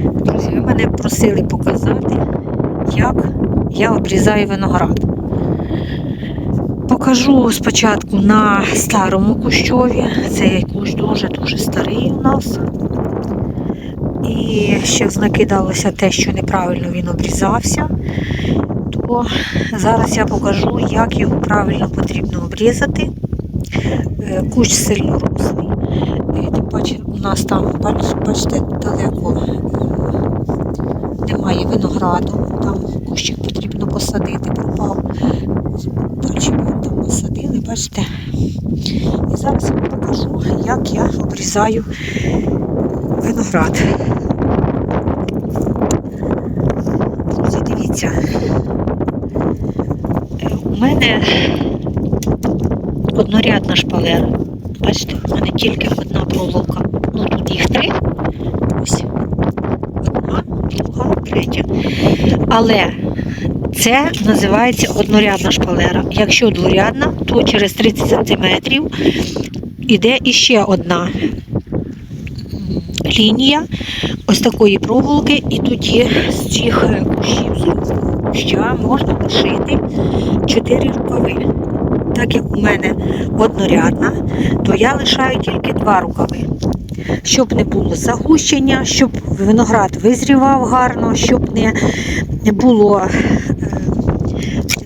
Друзі, ви мене просили показати, як я обрізаю виноград. Покажу спочатку на старому кущові. Цей кущ дуже-дуже старий у нас. І ще накидалося те, що неправильно він обрізався. То зараз я покажу, як його правильно потрібно обрізати. Е, Кущ сильно рослий. Е, Тим паче у нас там, бачите, далеко немає винограду. Там кущик потрібно посадити, пропав. Ми там посадили, бачите. І зараз вам покажу, як я обрізаю виноград. Друзі, дивіться. У мене однорядна шпалера. Бачите, у мене тільки одна проволока. Ну тут їх три. Ось. Одна, друга. Але це називається однорядна шпалера. Якщо дворядна, то через 30 см іде іще одна лінія ось такої проволоки, і тоді з цих кущів куща можна лишити 4 рукави. Так як у мене однорядна, то я лишаю тільки два рукави. Щоб не було загущення, щоб виноград визрівав гарно, щоб не, було е,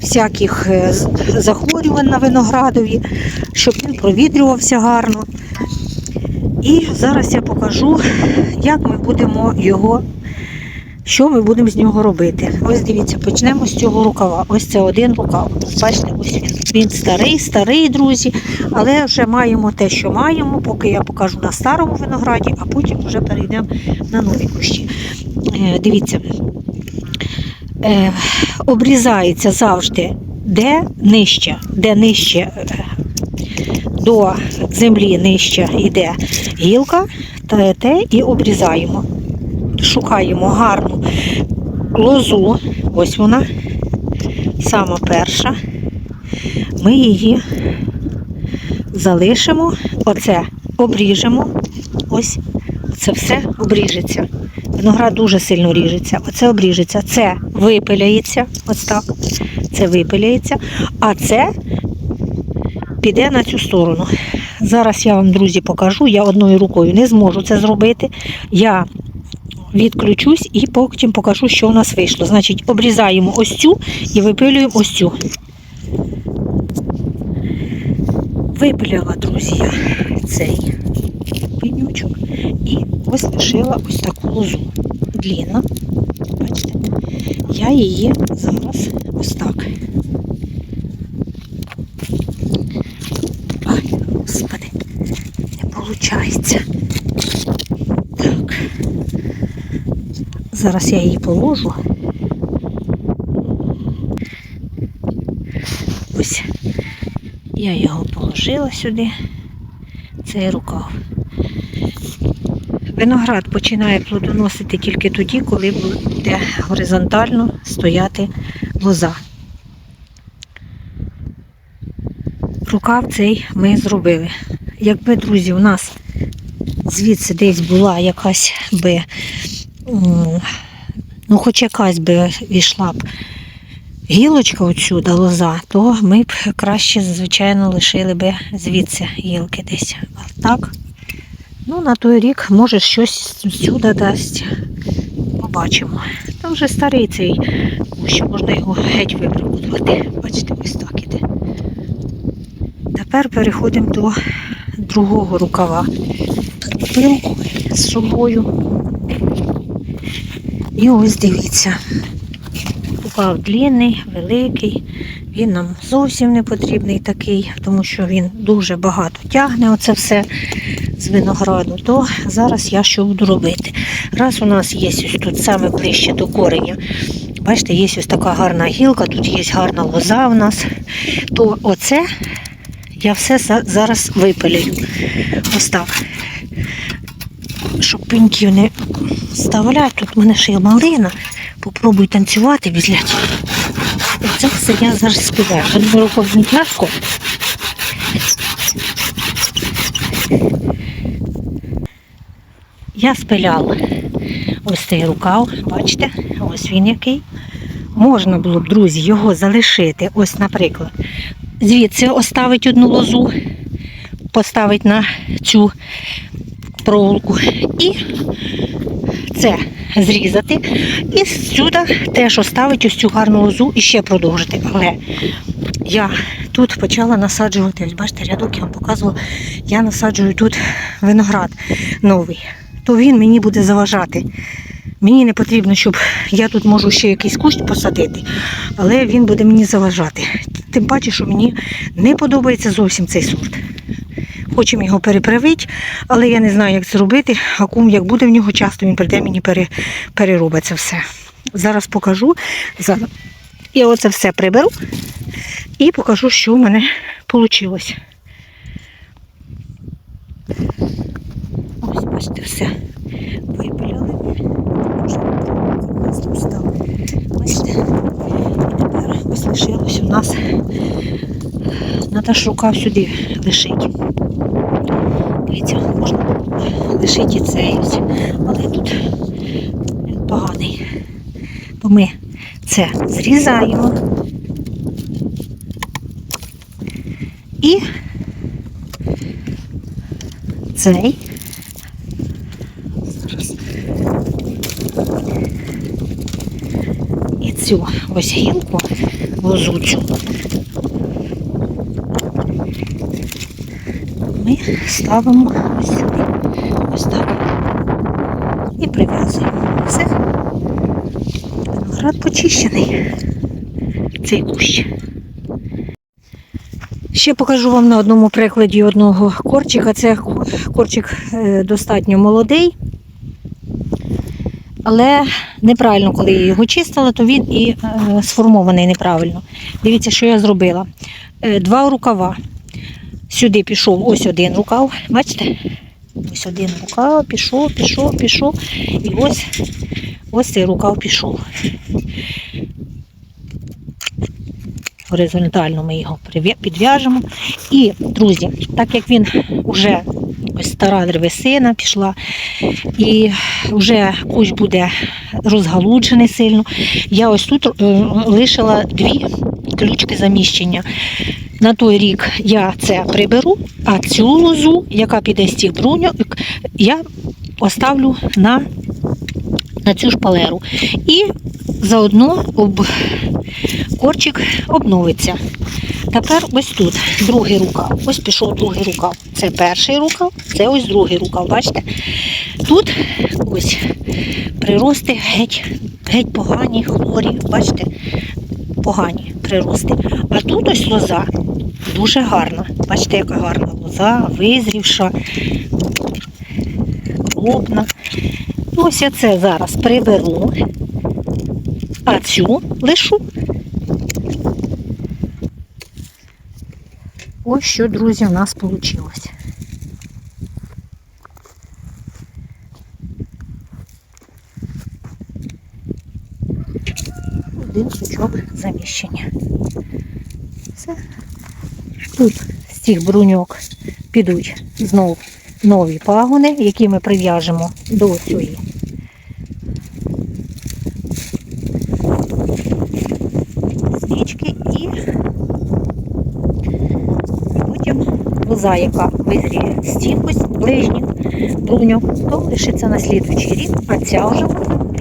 всяких е, захворювань на виноградові, щоб він провітрювався гарно. І зараз я покажу, як ми будемо його, що ми будемо з нього робити. Ось дивіться, почнемо з цього рукава. Ось це один рукав. Бачите, ось він. Він старий, старий, друзі, але вже маємо те, що маємо, поки я покажу на старому винограді, а потім вже перейдемо на нові кущі. Е, дивіться, е, обрізається завжди де нижче, де нижче е, до землі нижче йде гілка, те, і обрізаємо. Шукаємо гарну лозу, ось вона, сама перша. Ми її залишимо, оце обріжемо, ось це все обріжеться. Виноград дуже сильно ріжеться. Оце обріжеться, це випиляється, ось так. Це випиляється, а це піде на цю сторону. Зараз я вам, друзі, покажу. Я одною рукою не зможу це зробити. Я відключусь і потім покажу, що у нас вийшло. Значить, обрізаємо ось цю і випилюємо ось цю. Випиляла, друзі, цей пенючок і ось лишила ось таку лозу. Длінна. Бачите? Я її зараз ось так. Ай, господи, не виходить. Зараз я її положу. Ось я його положила сюди. Цей рукав. Виноград починає плодоносити тільки тоді, коли буде горизонтально стояти лоза. Рукав цей ми зробили. Якби, друзі, у нас звідси десь була якась би, ну хоч якась би війшла б гілочка отсюда, лоза, то ми б краще, звичайно, лишили би звідси гілки десь. А так, ну на той рік, може, щось сюди дасть. Побачимо. Там вже старий цей кущ, можна його геть випробувати. Бачите, ось так іде. Тепер переходимо до другого рукава. Пилку з собою. І ось дивіться. Рукав длинний, великий. Він нам зовсім не потрібний такий, тому що він дуже багато тягне оце все з винограду. То зараз я що буду робити. Раз у нас є ось тут саме ближче до кореня. Бачите, є ось така гарна гілка, тут є гарна лоза у нас. То оце я все зараз випилюю. Ось так. Щоб пеньків не вставляти, тут в мене ще є малина. Попробуй танцювати візлять. Оце все я зараз співаю. Одною рукою не тяжко. Я спиляла. Ось цей рукав, бачите, ось він який. Можна було б, друзі, його залишити. Ось, наприклад, звідси оставити одну лозу, поставити на цю проволоку і це зрізати. І сюди теж оставити ось цю гарну лозу і ще продовжити. Але я тут почала насаджувати, ось бачите, рядок я вам показувала, я насаджую тут виноград новий, то він мені буде заважати. Мені не потрібно, щоб я тут можу ще якийсь кущ посадити, але він буде мені заважати. Тим паче, що мені не подобається зовсім цей сорт. Хочемо його переправити, але я не знаю, як це робити. А кум, як буде в нього часто, він прийде мені пере, переробить це все. Зараз покажу. Я оце все приберу і покажу, що в мене вийшло. Ось, бачите, все випиляли. Бачите? І тепер ось лишилось у нас. Треба ж рукав сюди Дивіться, можна лишити цей але тут він поганий. То ми це зрізаємо. І цей. Зараз. І цю ось гілку лозу ми ставимо ось сюди. Ось так. І прив'язуємо. Все. Виноград почищений. Цей кущ. Ще покажу вам на одному прикладі одного корчика. Це корчик е, достатньо молодий, але неправильно, коли я його чистила, то він і е, сформований неправильно. Дивіться, що я зробила. Е, Два рукава. Сюди пішов ось один рукав. Бачите? Ось один рукав, пішов, пішов, пішов. І ось ось цей рукав пішов. Горизонтально ми його підв'яжемо. І, друзі, так як він вже ось стара древесина пішла, і вже кущ буде розгалуджений сильно, я ось тут е, лишила дві ключки заміщення. На той рік я це приберу, а цю лозу, яка піде з цих бруньок, я оставлю на, на цю шпалеру. І заодно об, корчик обновиться. Тепер ось тут другий рукав. Ось пішов другий рукав. Це перший рукав, це ось другий рукав. Бачите? Тут ось прирости геть, геть погані, хворі. Бачите? Погані прирости. А тут ось лоза дуже гарна. Бачите, яка гарна лоза, визрівша, крупна. Ось я це зараз приберу, а цю лишу. Ось що, друзі, у нас вийшло. Один сучок заміщення. Все. Тут з цих бруньок підуть знову нові пагони, які ми прив'яжемо до цієї. Свічки і потім лоза, яка вигріє з ближніх бруньок, то лишиться на слідуючий рік, а ця вже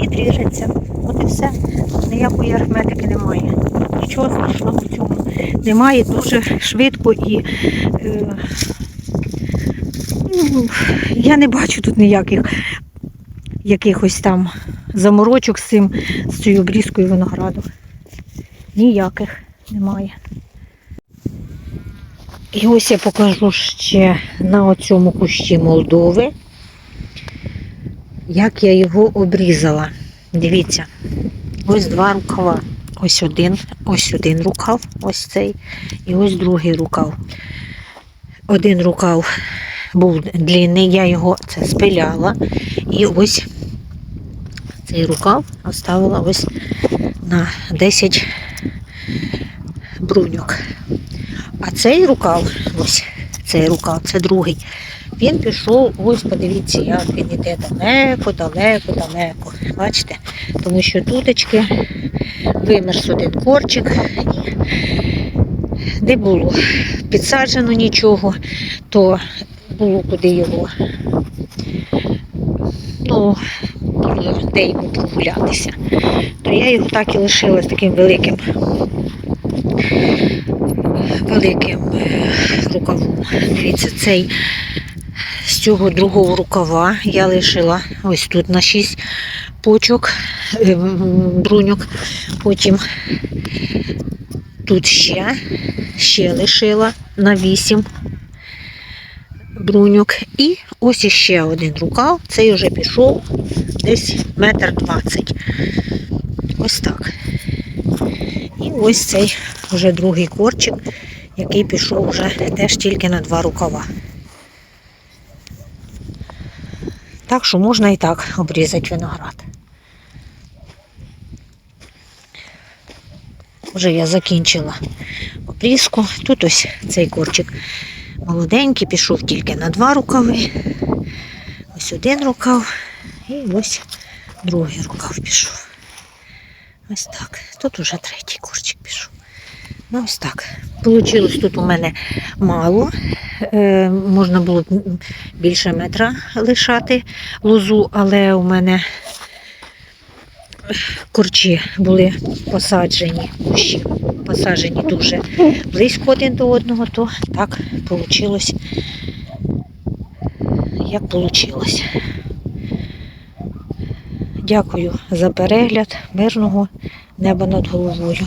підріжеться. От і все. Ніякої арифметики немає. Нічого страшного в цьому немає дуже швидко і е, ну, я не бачу тут ніяких якихось там заморочок з цим, з цією обрізкою винограду. Ніяких немає. І ось я покажу ще на оцьому кущі Молдови, як я його обрізала. Дивіться, ось два рукава. Ось один, ось один рукав, ось цей, і ось другий рукав. Один рукав був длинний, я його це спиляла. І ось цей рукав оставила ось на 10 бруньок. А цей рукав, ось цей рукав, це другий, він пішов, ось подивіться, як він іде далеко, далеко, далеко. Бачите? Тому що тутечки вимерз один корчик і не було підсаджено нічого, то було куди його. Ну, де йому прогулятися. То я його так і лишила з таким великим великим е, рукавом. Дивіться, цей цього другого рукава я лишила ось тут на 6 почок, е, бруньок. Потім тут ще, ще лишила на 8 бруньок. І ось іще один рукав. Цей вже пішов десь метр двадцять. Ось так. І ось цей вже другий корчик, який пішов вже теж тільки на два рукава. Так що можна і так обрізати виноград. Вже я закінчила обрізку. Тут ось цей корчик молоденький, пішов тільки на два рукави. Ось один рукав і ось другий рукав пішов. Ось так. Тут уже третій корчик пішов. Ну, ось так. Получилось тут у мене мало. Е, можна було б більше метра лишати лозу, але у мене корчі були посаджені, кущі посаджені дуже близько один до одного, то так вийшло, як вийшло. Дякую за перегляд. Мирного неба над головою.